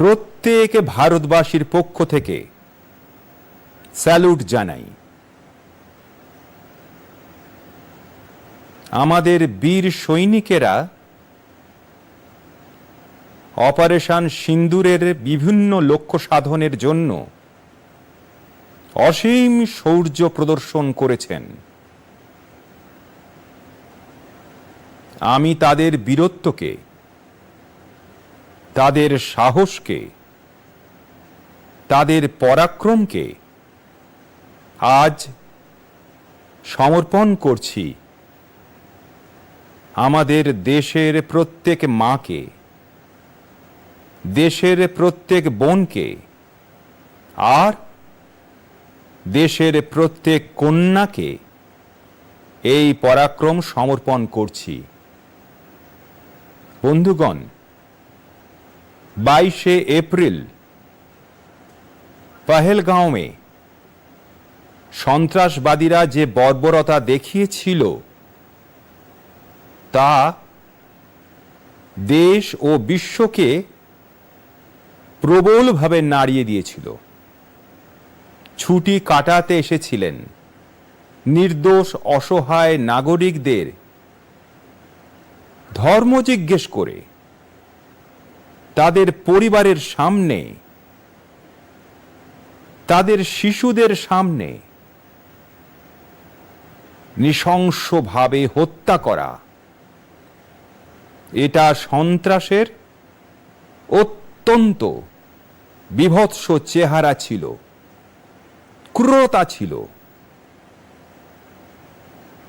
প্রত্যেক ভারতবাসীর পক্ষ থেকে স্যালুট জানাই। আমাদের বীর সৈনিকেরা অপারেশন সিন্দুরের বিভিন্ন লক্ষ্য সাধনের জন্য অসীম শৌর্য প্রদর্শন করেছেন। আমি তাদের বীরত্বকে তাদের সাহসকে, তাদের পরাক্রমকে আজ সমর্পণ করছি আমাদের দেশের প্রত্যেক মাকে, দেশের প্রত্যেক বোনকে, আর দেশের প্রত্যেক কন্যাকে এই পরাক্রম সমর্পণ করছি। বন্ধুগণ বাইশে এপ্রিল পহেলগাঁওয়ে সন্ত্রাসবাদীরা যে বর্বরতা দেখিয়েছিল তা দেশ ও বিশ্বকে প্রবলভাবে নাড়িয়ে দিয়েছিল ছুটি কাটাতে এসেছিলেন নির্দোষ অসহায় নাগরিকদের ধর্ম জিজ্ঞেস করে তাদের পরিবারের সামনে, তাদের শিশুদের সামনে নৃশংসভাবে হত্যা করা। এটা সন্ত্রাসের অত্যন্ত বিভৎস চেহারা ছিল, ক্রূরতা ছিল।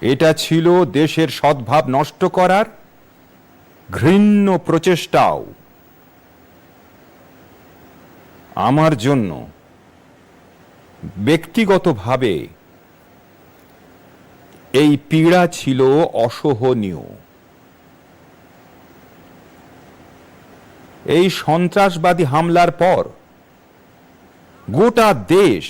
এটা ছিল দেশের সদ্ভাব নষ্ট করার ঘৃণ্য প্রচেষ্টাও। আমার জন্য ব্যক্তিগতভাবে এই পীড়া ছিল অসহনীয়। এই সন্ত্রাসবাদী হামলার পর গোটা দেশ,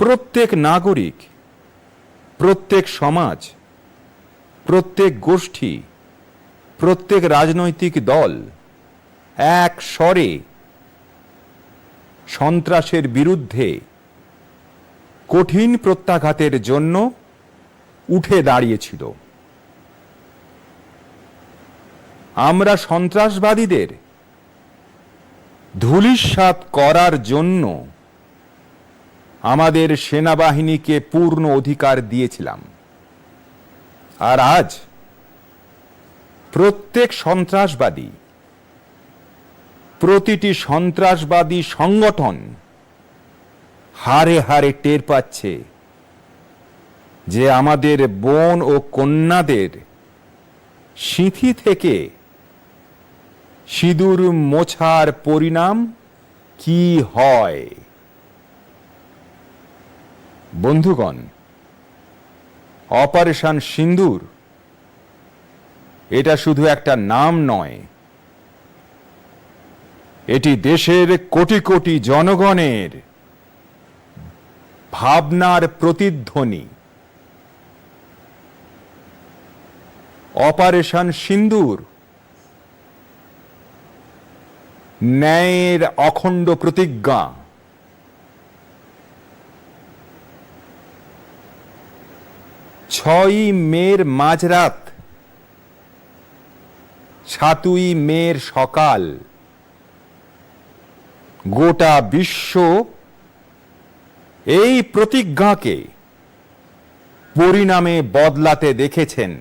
প্রত্যেক নাগরিক, প্রত্যেক সমাজ, প্রত্যেক গোষ্ঠী, প্রত্যেক রাজনৈতিক দল এক স্বরে সন্ত্রাসের বিরুদ্ধে কঠিন প্রত্যাঘাতের জন্য উঠে দাঁড়িয়েছিল। আমরা সন্ত্রাসবাদীদের ধূলিসাৎ করার জন্য আমাদের সেনাবাহিনীকে পূর্ণ অধিকার দিয়েছিলাম। আর আজ প্রত্যেক সন্ত্রাসবাদী প্রতিটি সন্ত্রাসবাদী সংগঠন হারে হারে টের পাচ্ছে যে আমাদের বোন ও কন্যাদের সিঁথি থেকে সিঁদুর মোছার পরিণাম কি হয়? বন্ধুগণ, অপারেশন সিন্দুর এটা শুধু একটা নাম নয় এটি দেশের কোটি কোটি জনগণের ভাবনার প্রতিধ্বনি। অপারেশন সিন্দুর ন্যায়ের অখণ্ড প্রতিজ্ঞা। ছয়ই মের মাঝরাত, সাতই মের সকাল। গোটা বিশ্ব এই প্রতিজ্ঞাকে পরিণামে বদলাতে দেখেছেন।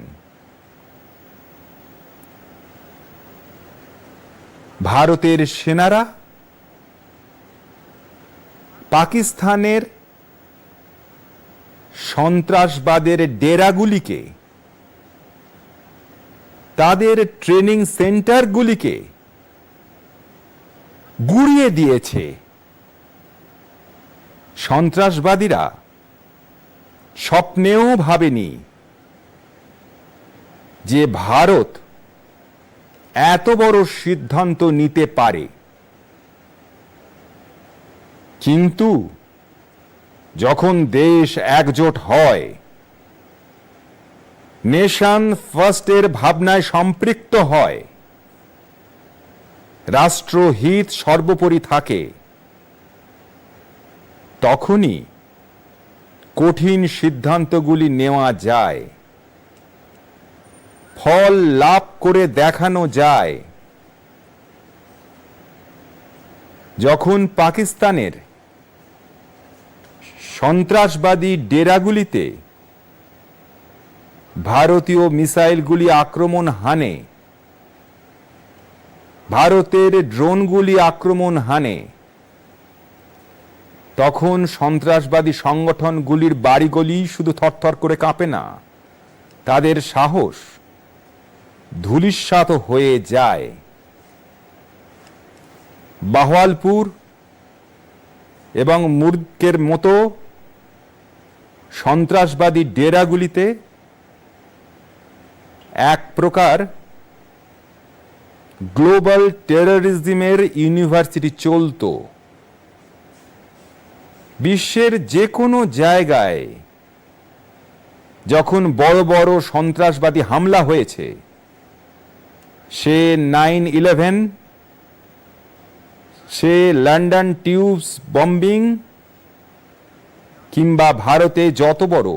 ভারতের সেনারা, পাকিস্তানের সন্ত্রাসবাদের ডেরাগুলিকে, তাদের ট্রেনিং সেন্টারগুলিকে গুড়িয়ে দিয়েছে। সন্ত্রাসবাদীরা স্বপ্নেও ভাবেনি যে ভারত এত বড় সিদ্ধান্ত নিতে পারে। কিন্তু যখন দেশ একজোট হয়, নেশন ফার্স্টের ভাবনায় সম্পৃক্ত হয় রাষ্ট্রহিত সর্বোপরি থাকে। তখনই কঠিন সিদ্ধান্তগুলি নেওয়া যায়। ফল লাভ করে দেখানো যায়। যখন পাকিস্তানের সন্ত্রাসবাদী ডেরাগুলিতে ভারতীয় মিসাইলগুলি আক্রমণ হানে ভারতের ড্রোনগুলি আক্রমণ হানে। তখন সন্ত্রাসবাদী সংগঠনগুলির বাড়িগুলি শুধু থরথর করে কাঁপে না, তাদের সাহস ধূলিসাৎ হয়ে যায়। বাহওয়ালপুর এবং মুর্গের মতো সন্ত্রাসবাদী ডেরাগুলিতে এক প্রকার গ্লোবাল টেররিজমের ইউনিভার্সিটি চলতো। বিশ্বের যে কোনো জায়গায় যখন বড় বড় সন্ত্রাসবাদী হামলা হয়েছে, সে নাইন ইলেভেন, সে লন্ডন টিউবস বম্বিং, কিংবা ভারতে যত বড়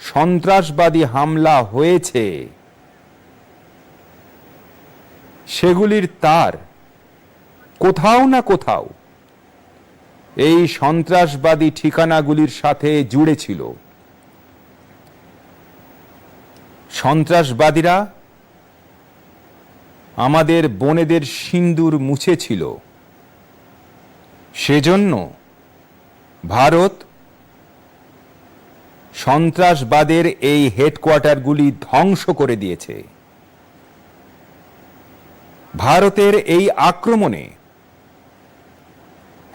সন্ত্রাসবাদী হামলা হয়েছে সেগুলির তার কোথাও না কোথাও এই সন্ত্রাসবাদী ঠিকানাগুলির সাথে জুড়ে ছিল। সন্ত্রাসবাদীরা আমাদের বনেদের সিন্দুর মুছেছিল। সেজন্য ভারত সন্ত্রাসবাদের এই হেডকোয়ার্টারগুলি ধ্বংস করে দিয়েছে। ভারতের এই আক্রমণে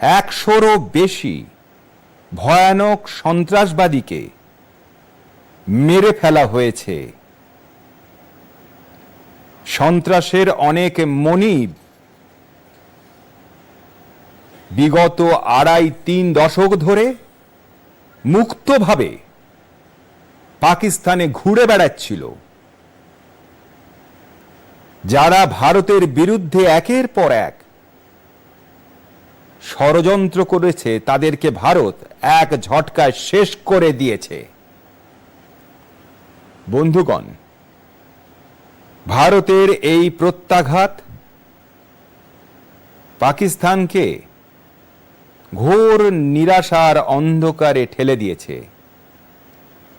একশোরও বেশি ভয়ানক সন্ত্রাসবাদীকে মেরে ফেলা হয়েছে। সন্ত্রাসের অনেক মনিব বিগত আড়াই তিন দশক ধরে মুক্তভাবে পাকিস্তানে ঘুরে বেড়াচ্ছিল। যারা ভারতের বিরুদ্ধে একের পর এক ষড়যন্ত্র করেছে, তাদেরকে ভারত এক ঝটকায় শেষ করে দিয়েছে। বন্ধুগণ, ভারতের এই প্রত্যাঘাত পাকিস্তানকে ঘোর নিরাশার অন্ধকারে ঠেলে দিয়েছে,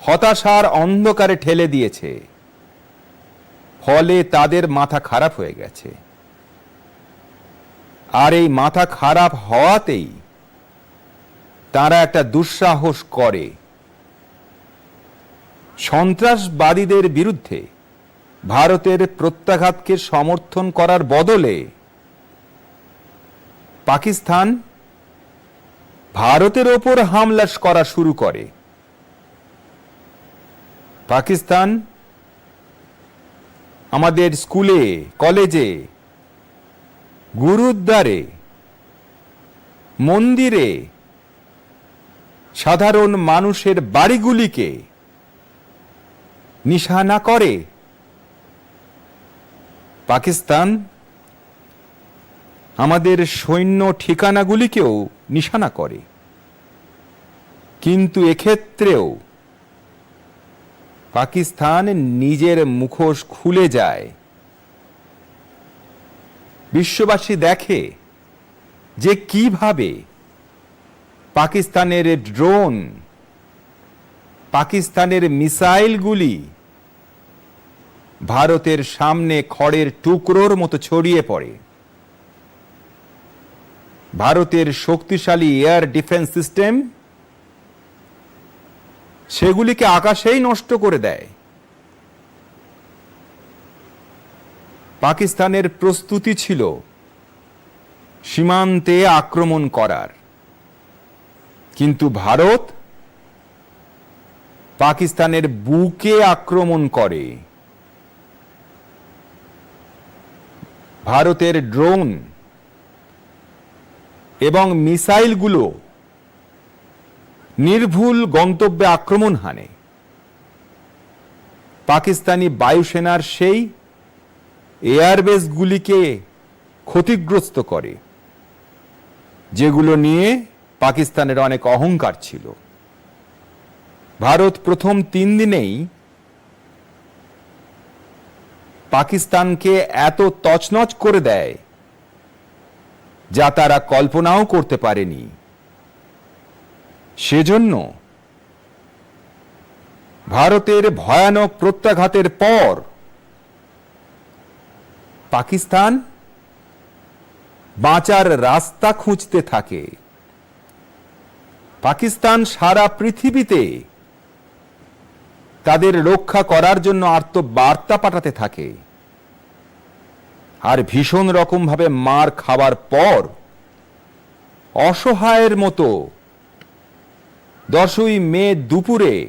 হতাশার অন্ধকারে ঠেলে দিয়েছে। ফলে তাদের মাথা খারাপ হয়ে গেছে। আর এই মাথা খারাপ হওয়াতেই তারা একটা দুঃসাহস করে। সন্ত্রাসবাদীদের বিরুদ্ধে ভারতের প্রত্যাঘাতকে সমর্থন করার বদলে পাকিস্তান ভারতের ওপর হামলা করা শুরু করে। পাকিস্তান আমাদের স্কুলে, কলেজে, গুরুদ্বারে, মন্দিরে, সাধারণ মানুষের বাড়িগুলিকে নিশানা করে। পাকিস্তান আমাদের সৈন্য ঠিকানাগুলিকেও নিশানা করে। কিন্তু এক্ষেত্রেও পাকিস্তান নিজের মুখোশ খুলে যায়। বিশ্ববাসী দেখে যে কীভাবে পাকিস্তানের ড্রোন, পাকিস্তানের মিসাইলগুলি ভারতের সামনে খড়ের টুকরোর মতো ছড়িয়ে পড়ে। ভারতের শক্তিশালী এয়ার ডিফেন্স সিস্টেম সেগুলিকে আকাশেই নষ্ট করে দেয়। পাকিস্তানের প্রস্তুতি ছিল সীমান্তে আক্রমণ করার। কিন্তু ভারত পাকিস্তানের বুকে আক্রমণ করে। ভারতের ড্রোন এবং মিসাইলগুলো নির্ভুল গন্তব্যে আক্রমণ হানে। পাকিস্তানি বায়ুসেনার সেই এয়ারবেসগুলিকে ক্ষতিগ্রস্ত করে, যেগুলো নিয়ে পাকিস্তানের অনেক অহংকার ছিল। ভারত প্রথম তিন দিনেই পাকিস্তানকে এত তছনছ করে দেয়, যা তারা কল্পনাও করতে পারেনি। সেজন্য ভারতের ভয়ানক প্রত্যাঘাতের পর পাকিস্তান বাঁচার রাস্তা খুঁজতে থাকে। পাকিস্তান সারা পৃথিবীতে তাদের রক্ষা করার জন্য আর্ত বার্তা পাঠাতে থাকে। আর ভীষণ রকমভাবে মার খাওয়ার পর অসহায়ের মতো দশই মে দুপুরে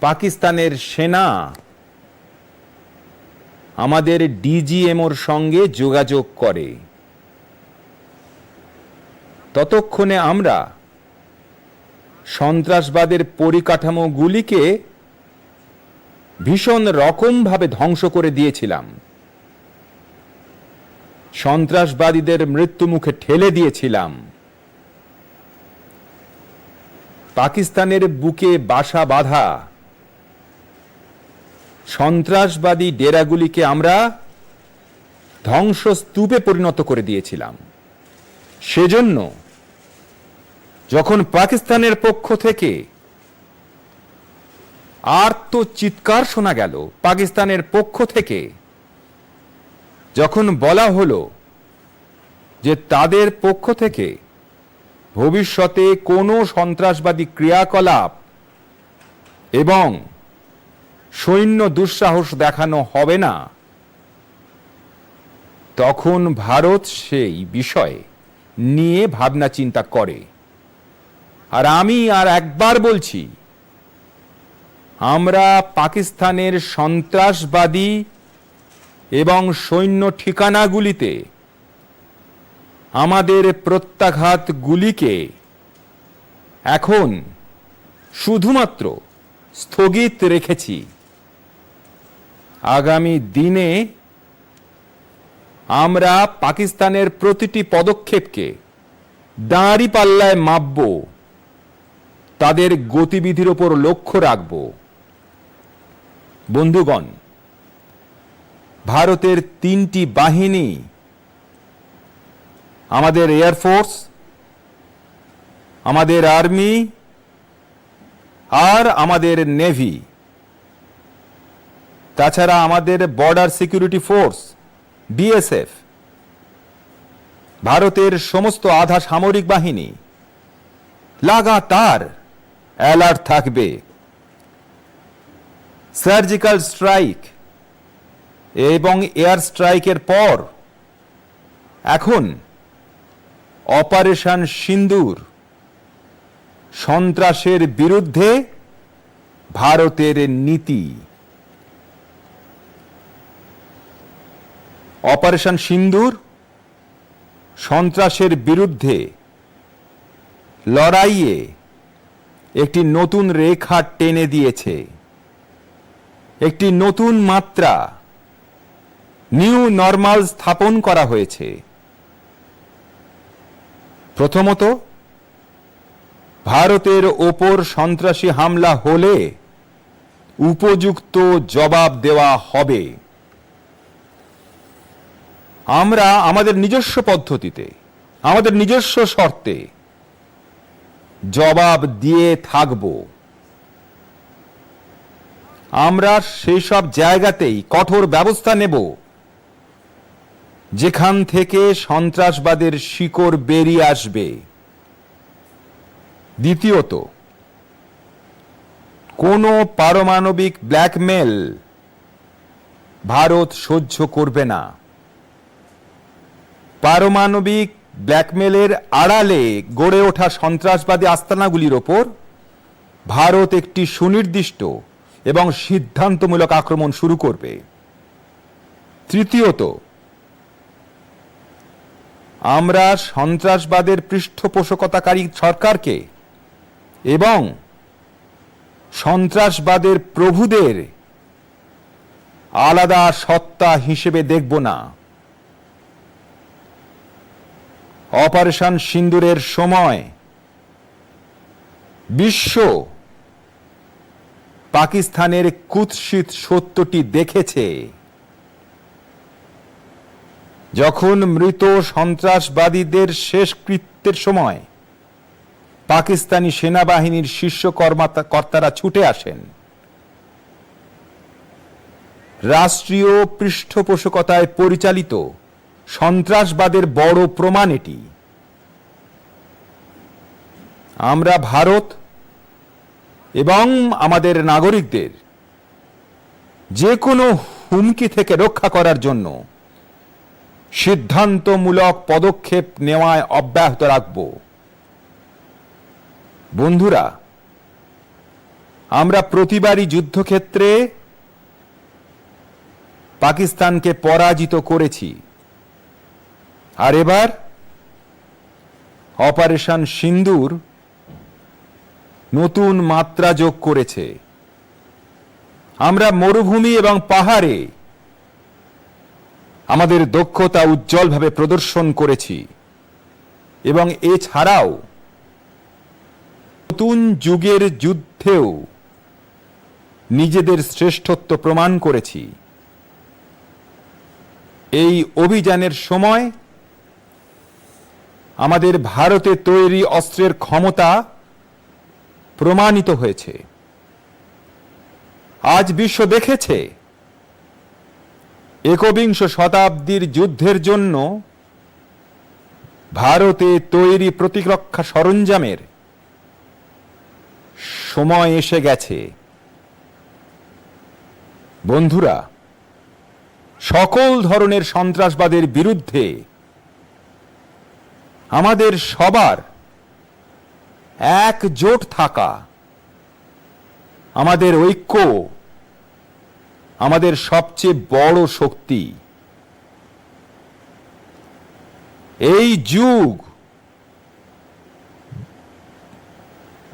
পাকিস্তানের সেনা আমাদের ডিজিএমওর সঙ্গে যোগাযোগ করে। ততক্ষণে আমরা সন্ত্রাসবাদের পরিকাঠামোগুলিকে ভীষণ রকমভাবে ধ্বংস করে দিয়েছিলাম। সন্ত্রাসবাদীদের মৃত্যুমুখে ঠেলে দিয়েছিলাম। পাকিস্তানের বুকে বাসা বাঁধা। সন্ত্রাসবাদী ডেরাগুলিকে আমরা ধ্বংসস্তূপে পরিণত করে দিয়েছিলাম। সেজন্য যখন পাকিস্তানের পক্ষ থেকে আর তো চিৎকার শোনা গেল, পাকিস্তানের পক্ষ থেকে যখন বলা হলো যে তাদের পক্ষ থেকে ভবিষ্যতে কোনো সন্ত্রাসবাদী ক্রিয়াকলাপ এবং সৈন্য দুঃসাহস দেখানো হবে না। তখন ভারত সেই বিষয়ে নিয়ে ভাবনা চিন্তা করে। আর আমি আর একবার বলছি, আমরা পাকিস্তানের সন্ত্রাসবাদী এবং সৈন্য ঠিকানাগুলিতে আমাদের প্রত্যাঘাতগুলিকে এখন শুধুমাত্র স্থগিত রেখেছি। আগামী দিনে আমরা পাকিস্তানের প্রতিটি পদক্ষেপকে দাঁড়ি পাল্লায় মাপব, তাদের গতিবিধির ওপর লক্ষ্য রাখব। বন্ধুগণ, ভারতের তিনটি বাহিনী আমাদের এয়ারফোর্স আমাদের আর্মি আর আমাদের নেভি তাছাড়া আমাদের বর্ডার সিকিউরিটি ফোর্স বিএসএফ ভারতের সমস্ত আধা সামরিক বাহিনী, লাগাতার অ্যালার্ট থাকবে। সার্জিক্যাল স্ট্রাইক এবং এয়ার স্ট্রাইকের পর, এখন অপারেশন সিন্দুর। সন্ত্রাসের বিরুদ্ধে ভারতের নীতি। অপারেশন সিন্দুর সন্ত্রাসের বিরুদ্ধে লড়াইয়ে একটি নতুন রেখা টেনে দিয়েছে। একটি নতুন মাত্রা, নিউ নর্মাল স্থাপন করা হয়েছে। প্রথমত, ভারতের ওপর সন্ত্রাসী হামলা হলে উপযুক্ত জবাব দেওয়া হবে। আমরা আমাদের নিজস্ব পদ্ধতিতে, আমাদের নিজস্ব শর্তে জবাব দিয়ে থাকব। আমরা সেই সব জায়গাতেই কঠোর ব্যবস্থা নেব। যেখান থেকে সন্ত্রাসবাদের শিকড় বেরিয়ে আসবে। দ্বিতীয়ত, কোনো পারমাণবিক ব্ল্যাকমেল ভারত সহ্য করবে না। পারমাণবিক ব্ল্যাকমেলের আড়ালে গড়ে ওঠা সন্ত্রাসবাদী আস্তানাগুলির ওপর ভারত একটি সুনির্দিষ্ট এবং সিদ্ধান্তমূলক আক্রমণ শুরু করবে। তৃতীয়ত আমরা সন্ত্রাসবাদের পৃষ্ঠপোষকতাকারী সরকারকে এবং সন্ত্রাসবাদের প্রভুদের আলাদা সত্তা হিসেবে দেখব না। অপারেশন সিন্দুরের সময় বিশ্ব পাকিস্তানের কুৎসিত সত্যটি দেখেছে। যখন মৃত সন্ত্রাসবাদীদের শেষ কৃত্যের সময় পাকিস্তানি সেনাবাহিনীর শীর্ষ কর্তারা ছুটে আসেন, রাষ্ট্রীয় পৃষ্ঠপোষকতায় পরিচালিত সন্ত্রাসবাদের বড় প্রমাণ এটি। আমরা ভারত এবং আমাদের নাগরিকদের যে কোনো হুমকি থেকে রক্ষা করার জন্য সিদ্ধান্তমূলক পদক্ষেপ নেওয়ায় অব্যাহত রাখব। বন্ধুরা, আমরা প্রতিবারই যুদ্ধক্ষেত্রে পাকিস্তানকে পরাজিত করেছি। আর এবার অপারেশন সিন্দুর নতুন মাত্রা যোগ করেছে। আমরা মরুভূমি এবং পাহাড়ে আমাদের দক্ষতা উজ্জ্বলভাবে প্রদর্শন করেছি। এবং এছাড়াও নতুন যুগের যুদ্ধেও নিজেদের শ্রেষ্ঠত্ব প্রমাণ করেছি। এই অভিযানের সময় আমাদের ভারতে তৈরি অস্ত্রের ক্ষমতা প্রমাণিত হয়েছে। আজ বিশ্ব দেখেছে একবিংশ শতাব্দীর যুদ্ধের জন্য ভারতে তৈরি প্রতিরক্ষা সরঞ্জামের সময় এসে গেছে। বন্ধুরা, সকল ধরনের সন্ত্রাসবাদের বিরুদ্ধে আমাদের সবার একজোট থাকা, আমাদের ঐক্য আমাদের সবচেয়ে বড় শক্তি। এই যুগ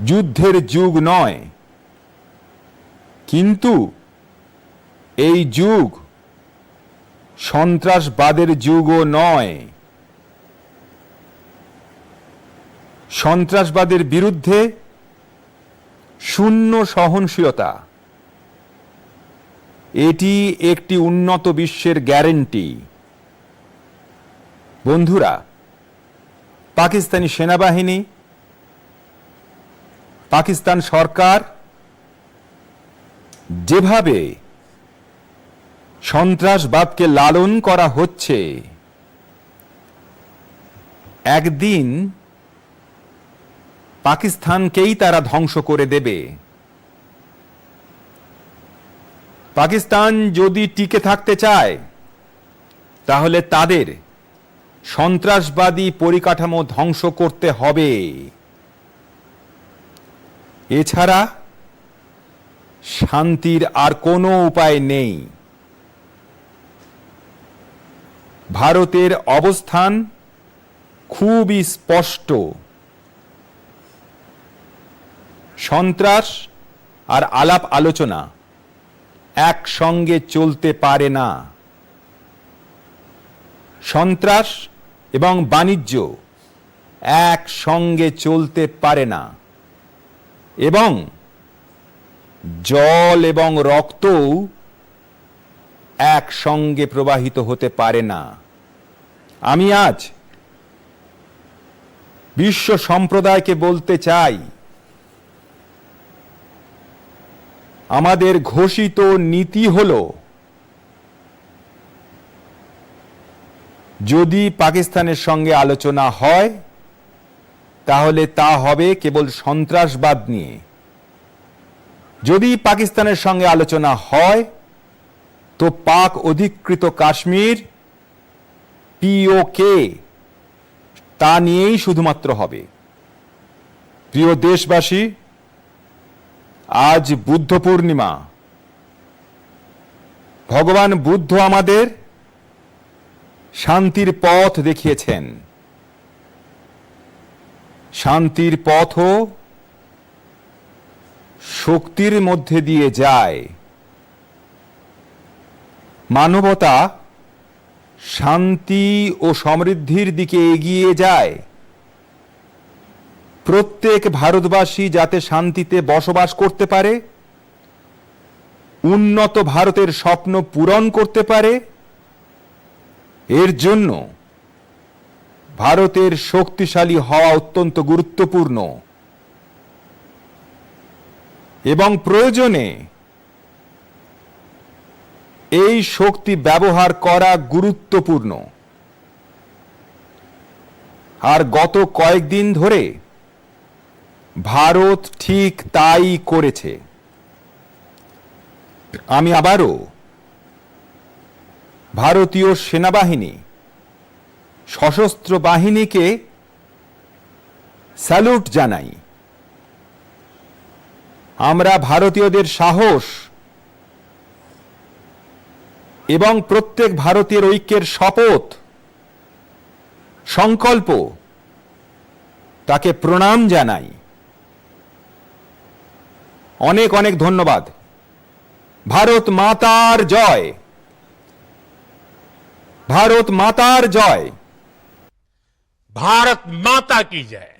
যুদ্ধের যুগ নয়, কিন্তু এই যুগ সন্ত্রাসবাদের যুগও নয়। সন্ত্রাসবাদের বিরুদ্ধে শূন্য সহনশীলতা। এটি একটি উন্নত বিশ্বের গ্যারেন্টি। বন্ধুরা, পাকিস্তানি সেনাবাহিনী, পাকিস্তান সরকার যেভাবে সন্ত্রাসবাদকে লালন করা হচ্ছে, একদিন পাকিস্তানকেই তারা ধ্বংস করে দেবে। পাকিস্তান যদি টিকে থাকতে চায়, তাহলে তাদের সন্ত্রাসবাদী পরিকাঠামো ধ্বংস করতে হবে। এছাড়া শান্তির আর কোনো উপায় নেই। ভারতের অবস্থান খুবই স্পষ্ট। সন্ত্রাস আর আলাপ আলোচনা একসঙ্গে চলতে পারে না। সন্ত্রাস এবং বাণিজ্য একসঙ্গে চলতে পারে না। এবং জল এবং রক্তও একসঙ্গে প্রবাহিত হতে পারে না। আমি আজ বিশ্ব সম্প্রদায়কে বলতে চাই আমাদের ঘোষিত নীতি হল, যদি পাকিস্তানের সঙ্গে আলোচনা হয়, তাহলে তা হবে কেবল সন্ত্রাসবাদ নিয়ে। যদি পাকিস্তানের সঙ্গে আলোচনা হয়, তো পাক অধিকৃত কাশ্মীর পিওকে তা নিয়েই শুধুমাত্র হবে। প্রিয় দেশবাসী আজ বুদ্ধ পূর্ণিমা। ভগবান বুদ্ধ আমাদের শান্তির পথ দেখিয়েছেন। শান্তির পথও শক্তির মধ্যে দিয়ে যায়। মানবতা শান্তি ও সমৃদ্ধির দিকে এগিয়ে যায়। প্রত্যেক ভারতবাসী যাতে শান্তিতে বসবাস করতে পারে, উন্নত ভারতের স্বপ্ন পূরণ করতে পারে, এর জন্য ভারতের শক্তিশালী হওয়া অত্যন্ত গুরুত্বপূর্ণ। এবং প্রয়োজনে এই শক্তি ব্যবহার করা গুরুত্বপূর্ণ। আর গত কয়েকদিন ধরে ভারত ঠিক তাই করেছে। আমি আবারও ভারতীয় সেনাবাহিনী, সশস্ত্র বাহিনীকে স্যালুট জানাই। আমরা ভারতীয়দের সাহস এবং প্রত্যেক ভারতীয় ঐক্যের শপথ, সংকল্প তাকে প্রণাম জানাই। অনেক অনেক ধন্যবাদ ভারত মাতার জয় ভারত মাতার জয় भारत माता की जय